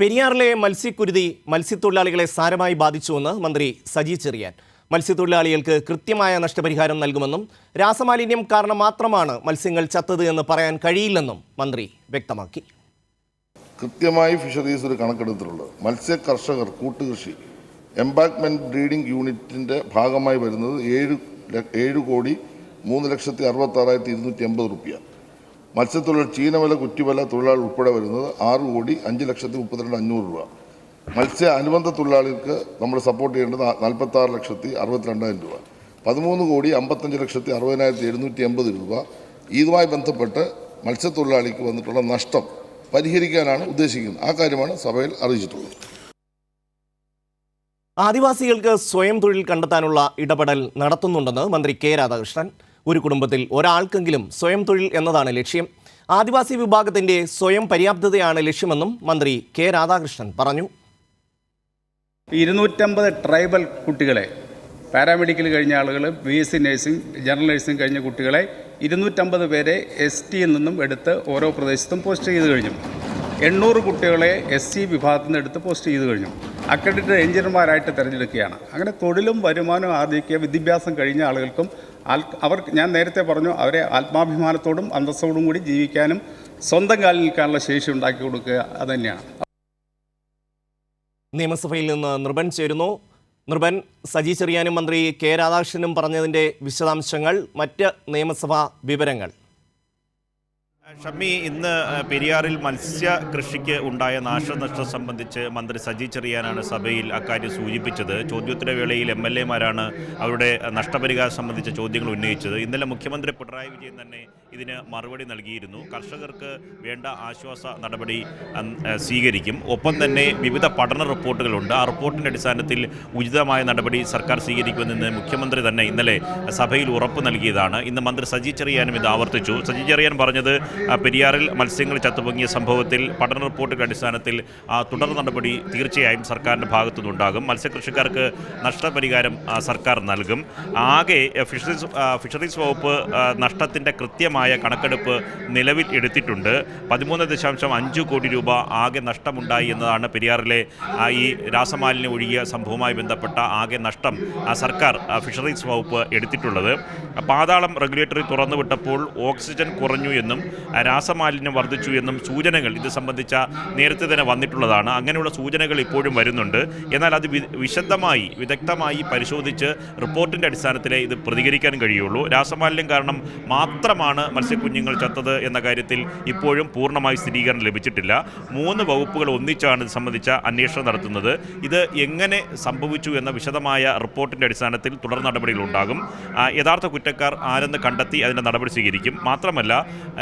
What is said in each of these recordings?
പെരിയാറിലെ മത്സ്യക്കുരുതി മത്സ്യത്തൊഴിലാളികളെ സാരമായി ബാധിച്ചുവെന്ന് മന്ത്രി സജി ചെറിയാൻ. മത്സ്യത്തൊഴിലാളികൾക്ക് കൃത്യമായ നഷ്ടപരിഹാരം നൽകുമെന്നും രാസമാലിന്യം കാരണം മാത്രമാണ് മത്സ്യങ്ങൾ ചത്തത് എന്ന് പറയാൻ കഴിയില്ലെന്നും മന്ത്രി വ്യക്തമാക്കി. കൃത്യമായി ഫിഷറീസ് ഒരു കണക്കെടുത്തിട്ടുള്ളത് മത്സ്യ കർഷകർ കൂട്ടുകൃഷി എംബാക്ക്മെന്റ് ബ്രീഡിംഗ് യൂണിറ്റിന്റെ ഭാഗമായി വരുന്നത് ഏഴ് ഏഴ് കോടി മൂന്ന് ലക്ഷത്തി അറുപത്തി ആറായിരത്തി ഇരുന്നൂറ്റി എൺപത് റുപ്യ. മത്സ്യത്തൊഴിലാളി ചീനവല കുറ്റിവല തൊഴിലാളി ഉൾപ്പെടെ വരുന്നത് ആറ് കോടി അഞ്ച് ലക്ഷത്തി മുപ്പത്തിരണ്ട് അഞ്ഞൂറ് രൂപ. മത്സ്യ അനുബന്ധ തൊഴിലാളികൾക്ക് നമ്മൾ സപ്പോർട്ട് ചെയ്യേണ്ടത് നാൽപ്പത്തി ആറ് ലക്ഷത്തി അറുപത്തിരണ്ടായിരം രൂപ. പതിമൂന്ന് കോടി അമ്പത്തഞ്ച് ലക്ഷത്തി അറുപതിനായിരത്തി എഴുന്നൂറ്റി എൺപത് രൂപ. ഇതുമായി ബന്ധപ്പെട്ട് മത്സ്യത്തൊഴിലാളിക്ക് വന്നിട്ടുള്ള നഷ്ടം പരിഹരിക്കാനാണ് ഉദ്ദേശിക്കുന്നത്. ആ കാര്യമാണ് സഭയിൽ അറിയിച്ചിട്ടുള്ളത്. ആദിവാസികൾക്ക് സ്വയം തൊഴിൽ കണ്ടെത്താനുള്ള ഇടപെടൽ നടത്തുന്നുണ്ടെന്ന് മന്ത്രി കെ രാധാകൃഷ്ണൻ ഒരു കുടുംബത്തിൽ ഒരാൾക്കെങ്കിലും സ്വയം തൊഴിൽ എന്നതാണ് ലക്ഷ്യം. ആദിവാസി വിഭാഗത്തിന്റെ സ്വയം പര്യാപ്തതയാണ് ലക്ഷ്യമെന്നും മന്ത്രി കെ രാധാകൃഷ്ണൻ പറഞ്ഞു. ഇരുന്നൂറ്റമ്പത് ട്രൈബൽ കുട്ടികളെ പാരാമെഡിക്കൽ കഴിഞ്ഞ ആളുകൾ B S C nursing general nursing കഴിഞ്ഞ കുട്ടികളെ ഇരുന്നൂറ്റമ്പത് പേരെ എസ് ടിയിൽ നിന്നും എടുത്ത് ഓരോ പ്രദേശത്തും പോസ്റ്റ് ചെയ്ത് കഴിഞ്ഞു. എണ്ണൂറ് കുട്ടികളെ എസ് സി വിഭാഗത്തിൽ നിന്ന് എടുത്ത് പോസ്റ്റ് ചെയ്ത് കഴിഞ്ഞു. അക്രഡിറ്റഡ് എഞ്ചിനീയർമാരായിട്ട് തിരഞ്ഞെടുക്കുകയാണ്. അങ്ങനെ തൊഴിലും വരുമാനവും ആർജിക്കുക വിദ്യാഭ്യാസം കഴിഞ്ഞ ആളുകൾക്കും അവർ ഞാൻ നേരത്തെ പറഞ്ഞു അവരെ ആത്മാഭിമാനത്തോടും അന്തസ്സോടും കൂടി ജീവിക്കാനും സ്വന്തം കാലിൽ നിൽക്കാനുള്ള ശേഷി ഉണ്ടാക്കി കൊടുക്കുക അതുതന്നെയാണ് നിയമസഭയിൽ നിന്ന് നൃപൻ ചേരുന്നു. നൃപൻ സജി ചെറിയാനും മന്ത്രി കെ രാധാകൃഷ്ണനും പറഞ്ഞതിന്റെ വിശദാംശങ്ങൾ മറ്റ് നിയമസഭാ വിവരങ്ങൾ. ഷമ്മി ഇന്ന് പെരിയാറിൽ മത്സ്യ കൃഷിക്ക് ഉണ്ടായ നാശനഷ്ടം സംബന്ധിച്ച് മന്ത്രി സജി ചെറിയാനാണ് സഭയിൽ അക്കാര്യം സൂചിപ്പിച്ചത്. ചോദ്യോത്തര വേളയിൽ എം എൽ എമാരാണ് അവരുടെ നഷ്ടപരിഹാരം സംബന്ധിച്ച ചോദ്യങ്ങൾ ഉന്നയിച്ചത്. ഇന്നലെ മുഖ്യമന്ത്രി പിണറായി വിജയൻ തന്നെ ഇതിന് മറുപടി നൽകിയിരുന്നു. കർഷകർക്ക് വേണ്ട ആശ്വാസ നടപടി സ്വീകരിക്കും. ഒപ്പം തന്നെ വിവിധ പഠന റിപ്പോർട്ടുകളുണ്ട്. ആ റിപ്പോർട്ടിന്റെ അടിസ്ഥാനത്തിൽ ഉചിതമായ നടപടി സർക്കാർ സ്വീകരിക്കുമെന്ന് മുഖ്യമന്ത്രി തന്നെ ഇന്നലെ സഭയിൽ ഉറപ്പ് നൽകിയതാണ്. ഇന്ന് മന്ത്രി സജി ചെറിയാനും ഇത് ആവർത്തിച്ചു. സജി ചെറിയാൻ പറഞ്ഞത് പെരിയാറിൽ മത്സ്യങ്ങൾ ചത്തുപൊങ്ങിയ സംഭവത്തിൽ പഠന റിപ്പോർട്ടിന്റെ അടിസ്ഥാനത്തിൽ തുടർ നടപടി തീർച്ചയായും സർക്കാരിന്റെ ഭാഗത്തുനിന്നുണ്ടാകും. മത്സ്യകൃഷിക്കാർക്ക് നഷ്ടപരിഹാരം സർക്കാർ നൽകും. ആകെ ഫിഷറീസ് ഫിഷറീസ് വകുപ്പ് നഷ്ടത്തിന്റെ കൃത്യമായ കണക്കെടുപ്പ് നിലവിൽ എടുത്തിട്ടുണ്ട്. പതിമൂന്ന് ദശാംശം അഞ്ച് കോടി രൂപ ആകെ നഷ്ടമുണ്ടായി എന്നതാണ് പെരിയാറിലെ ഈ രാസമാലിന്യം ഒഴുകിയ സംഭവവുമായി ബന്ധപ്പെട്ട ആകെ നഷ്ടം സർക്കാർ ഫിഷറീസ് വകുപ്പ് എടുത്തിട്ടുള്ളത്. പാതാളം റെഗുലേറ്ററി തുറന്നുവിട്ടപ്പോൾ ഓക്സിജൻ കുറഞ്ഞു എന്നും രാസമാലിന്യം വർദ്ധിച്ചു എന്നും സൂചനകൾ ഇത് സംബന്ധിച്ച നേരത്തെ തന്നെ വന്നിട്ടുള്ളതാണ്. അങ്ങനെയുള്ള സൂചനകൾ ഇപ്പോഴും വരുന്നുണ്ട്. എന്നാൽ അത് വിശദമായി വിദഗ്ധമായി പരിശോധിച്ച് റിപ്പോർട്ടിന്റെ അടിസ്ഥാനത്തിലേ ഇത് പ്രതികരിക്കാൻ കഴിയുള്ളൂ. രാസമാലിന്യം കാരണം മാത്രമാണ് മത്സ്യക്കുഞ്ഞുങ്ങൾ ചത്തത് എന്ന കാര്യത്തിൽ ഇപ്പോഴും പൂർണമായി സ്ഥിരീകരണം ലഭിച്ചിട്ടില്ല. മൂന്ന് വകുപ്പുകൾ ഒന്നിച്ചാണ് ഇത് സംബന്ധിച്ച അന്വേഷണം നടത്തുന്നത്. ഇത് എങ്ങനെ സംഭവിച്ചു എന്ന വിശദമായ റിപ്പോർട്ടിന്റെ അടിസ്ഥാനത്തിൽ തുടർ നടപടികൾ ഉണ്ടാകും. യഥാർത്ഥ കുറ്റക്കാർ ആരെന്ന് കണ്ടെത്തി അതിന്റെ നടപടി സ്വീകരിക്കും. മാത്രമല്ല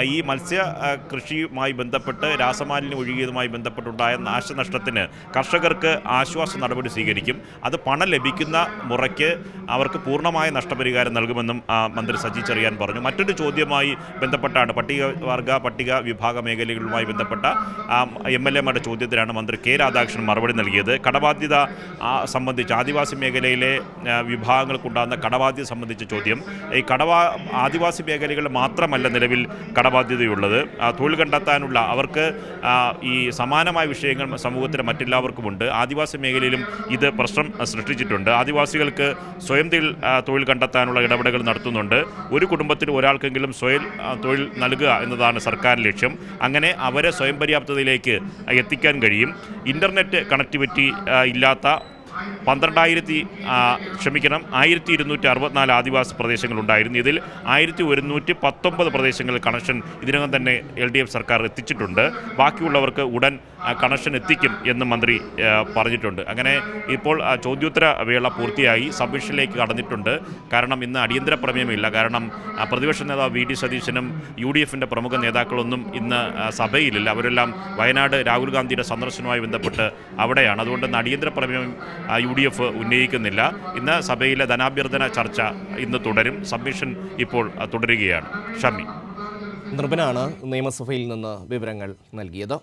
ഈ ആ, കൃഷിയുമായി ബന്ധപ്പെട്ട് രാസമാലിന്യം ഒഴുകിയതുമായി ബന്ധപ്പെട്ടുണ്ടായ നാശനഷ്ടത്തിന് കർഷകർക്ക് ആശ്വാസ നടപടി സ്വീകരിക്കും. അത് പണം ലഭിക്കുന്ന മുറയ്ക്ക് അവർക്ക് പൂർണമായ നഷ്ടപരിഹാരം നൽകുമെന്നും മന്ത്രി സജി ചെറിയാൻ പറഞ്ഞു. മറ്റൊരു ചോദ്യമായി ബന്ധപ്പെട്ടാണ് പട്ടികവർഗ പട്ടിക വിഭാഗ മേഖലകളുമായി ബന്ധപ്പെട്ട എം എൽ എമാരുടെ ചോദ്യത്തിനാണ് മന്ത്രി കെ രാധാകൃഷ്ണൻ മറുപടി നൽകിയത്. കടബാധ്യത സംബന്ധിച്ച് ആദിവാസി മേഖലയിലെ വിഭാഗങ്ങൾക്കുണ്ടാകുന്ന കടബാധ്യത സംബന്ധിച്ച ചോദ്യം. ഈ കടവാ ആദിവാസി മേഖലകളിൽ മാത്രമല്ല നിലവിൽ കടബാധ്യതയുള്ളത് ആ, തൊഴിൽ കണ്ടെത്താനുള്ള അവർക്ക് ഈ സമാനമായ വിഷയങ്ങൾ സമൂഹത്തിലെ മറ്റെല്ലാവർക്കുമുണ്ട് ആദിവാസി മേഖലയിലും ഇത് പ്രശ്നം സൃഷ്ടിച്ചിട്ടുണ്ട്. ആദിവാസികൾക്ക് സ്വയം തൊഴിൽ കണ്ടെത്താനുള്ള ഇടപെടലുകൾ നടത്തുന്നുണ്ട്. ഒരു കുടുംബത്തിൽ ഒരാൾക്കെങ്കിലും സ്വയം തൊഴിൽ നൽകുക എന്നതാണ് സർക്കാർ ലക്ഷ്യം. അങ്ങനെ അവരെ സ്വയം പര്യാപ്തതയിലേക്ക് എത്തിക്കാൻ കഴിയും. ഇന്റർനെറ്റ് കണക്ടിവിറ്റി ഇല്ലാത്ത പന്ത്രണ്ടായിരത്തി ക്ഷമിക്കണം ആയിരത്തി ഇരുന്നൂറ്റി അറുപത്തിനാല് ആദിവാസി പ്രദേശങ്ങളുണ്ടായിരുന്നു. ഇതിൽ ആയിരത്തി ഒരുന്നൂറ്റി പത്തൊമ്പത് പ്രദേശങ്ങളിൽ കണക്ഷൻ ഇതിനകം തന്നെ എൽ ഡി എഫ് സർക്കാർ എത്തിച്ചിട്ടുണ്ട്. ബാക്കിയുള്ളവർക്ക് ഉടൻ കണക്ഷൻ എത്തിക്കും എന്ന് മന്ത്രി പറഞ്ഞിട്ടുണ്ട്. അങ്ങനെ ഇപ്പോൾ ചോദ്യോത്തര വേള പൂർത്തിയായി സബ്മിഷനിലേക്ക് കടന്നിട്ടുണ്ട്. കാരണം ഇന്ന് അടിയന്തര പ്രമേയമില്ല. കാരണം പ്രതിപക്ഷ നേതാവ് വി ഡി സതീശനും യു ഡി എഫിന്റെ പ്രമുഖ നേതാക്കളൊന്നും ഇന്ന് സഭയിലില്ല. അവരെല്ലാം വയനാട് രാഹുൽ ഗാന്ധിയുടെ സന്ദർശനവുമായി ബന്ധപ്പെട്ട് അവിടെയാണ്. അതുകൊണ്ട് അടിയന്തര പ്രമേയം യു ഡി എഫ് ഉന്നയിക്കുന്നില്ല. ഇന്ന് സഭയിലെ ധനാഭ്യർത്ഥന ചർച്ച ഇന്ന് തുടരും. സബ്മിഷൻ ഇപ്പോൾ തുടരുകയാണ്. ഷമി നിർബനാണ് നിയമസഭയിൽ നിന്ന് വിവരങ്ങൾ നൽകിയത്.